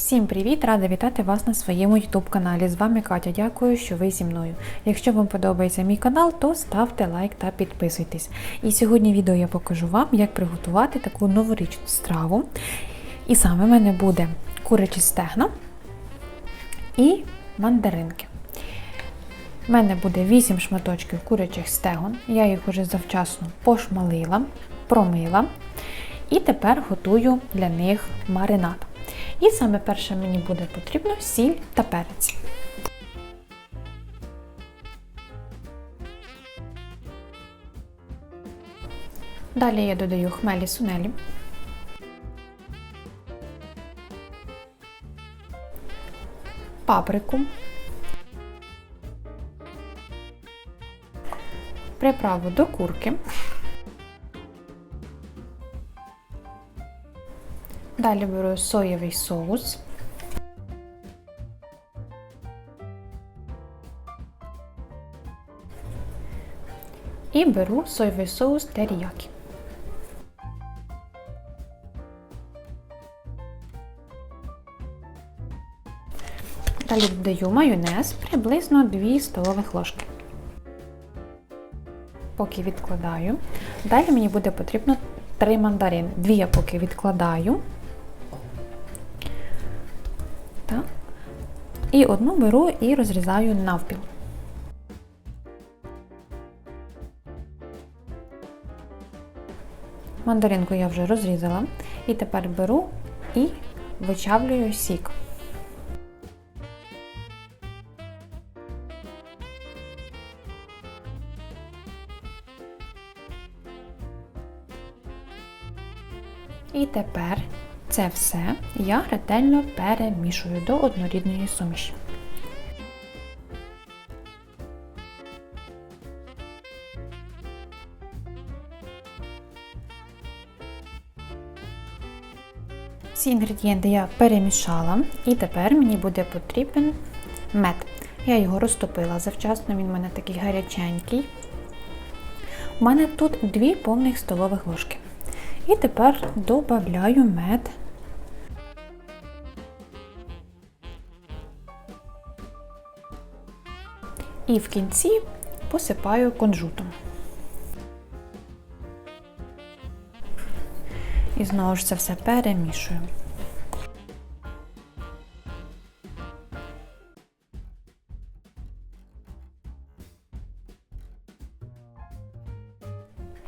Всім привіт! Рада вітати вас на своєму YouTube каналі. З вами Катя. Дякую, що ви зі мною. Якщо вам подобається мій канал, то ставте лайк та підписуйтесь. І сьогодні відео я покажу вам, як приготувати таку новорічну страву. І саме в мене буде курячі стегна і мандаринки. У мене буде 8 шматочків курячих стегон. Я їх уже завчасно пошмалила, промила. І тепер готую для них маринад. І саме перше мені буде потрібно сіль та перець. Далі я додаю хмелі сунелі. Паприку. Приправу до курки. Далі беру соєвий соус. І беру соєвий соус теріякі. Далі додаю майонез приблизно 2 столових ложки. Поки відкладаю. Далі мені буде потрібно 3 мандарини. Дві я поки відкладаю. Так. І одну беру і розрізаю навпіл. Мандаринку я вже розрізала. І тепер беру і вичавлюю сік. І тепер це все я ретельно перемішую до однорідної суміші. Всі інгредієнти я перемішала, і тепер мені буде потрібен мед. Я його розтопила завчасно, він у мене такий гаряченький. У мене тут 2 повних столових ложки. І тепер додаю мед. І в кінці посипаю кунжутом. І знову ж це все перемішую.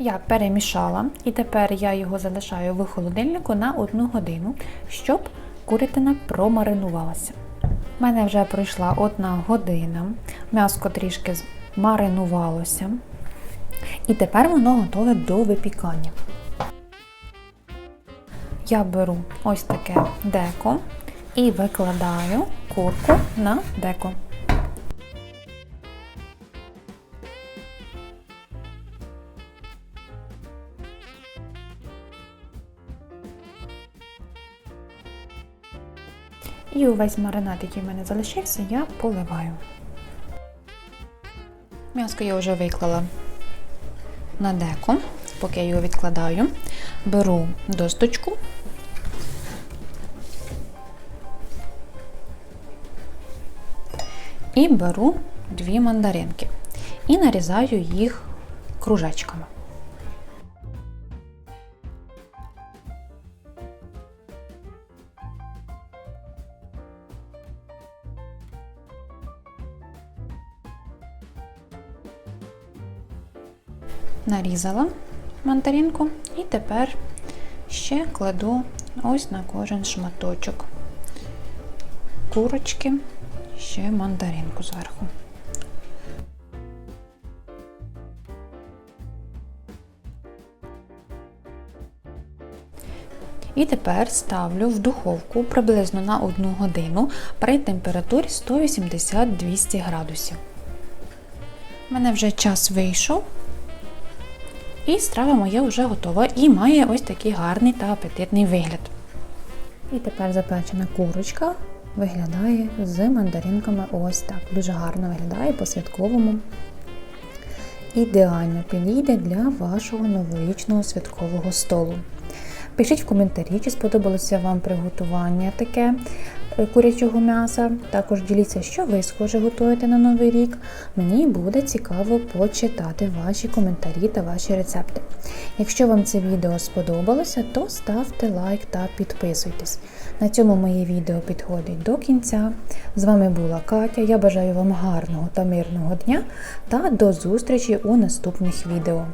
Я перемішала і тепер я його залишаю в холодильнику на 1 годину, щоб курятина промаринувалася. У мене вже пройшла одна година, м'яско трішки маринувалося. І тепер воно готове до випікання. Я беру ось таке деко і викладаю курку на деко. І увесь маринад, який в мене залишився, я поливаю. М'яско я вже виклала на деко, поки я його відкладаю. Беру досточку. І беру дві мандаринки і нарізаю їх кружечками. Нарізала мандаринку і тепер ще кладу ось на кожен шматочок курочки, ще мандаринку зверху. І тепер ставлю в духовку приблизно на 1 годину при температурі 180-200 градусів. У мене вже час вийшов. І страва моя вже готова і має ось такий гарний та апетитний вигляд. І тепер запечена курочка виглядає з мандаринками ось так. Дуже гарно виглядає по-святковому. Ідеально підійде для вашого новорічного святкового столу. Пишіть в коментарі, чи сподобалося вам приготування таке. Е, курячого м'яса. Також діліться, що ви схоже готуєте на новий рік. Мені буде цікаво почитати ваші коментарі та ваші рецепти. Якщо вам це відео сподобалося, то ставте лайк та підписуйтесь. На цьому моє відео підходить до кінця. З вами була Катя. Я бажаю вам гарного та мирного дня та до зустрічі у наступних відео.